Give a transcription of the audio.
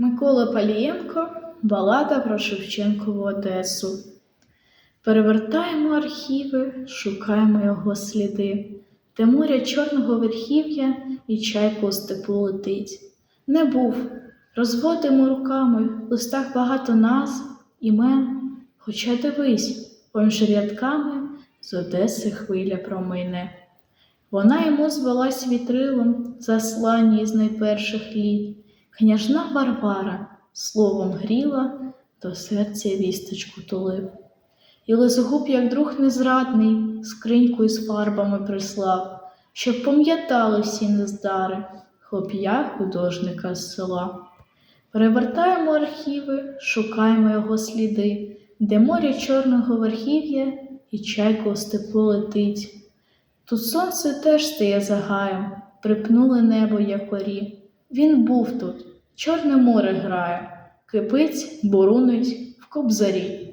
Микола Палієнко Балада про Шевченкову Одесу. Перевертаємо архіви, шукаємо його сліди, де моря чорного верхів'я і чайка у степу летить. Не був, розводимо руками, в листах багато назв, імен, хоча дивись, поміж рядками з Одеси хвиля промине. Вона йому звелась вітрилом, заслані з найперших літ. Княжна Варвара словом гріла, до серця вісточку тулив. І Лизогуб, як друг незрадний, скриньку із фарбами прислав, щоб пам'ятали всі нездари, хлоп'я художника з села. Перевертаємо архіви, шукаємо його сліди, де море чорного верхів'я і чайка у степу летить. Тут сонце теж стає за гаєм, припнули небо якорі. Він був тут, Чорне море грає, кипить, бурунить в кобзарі.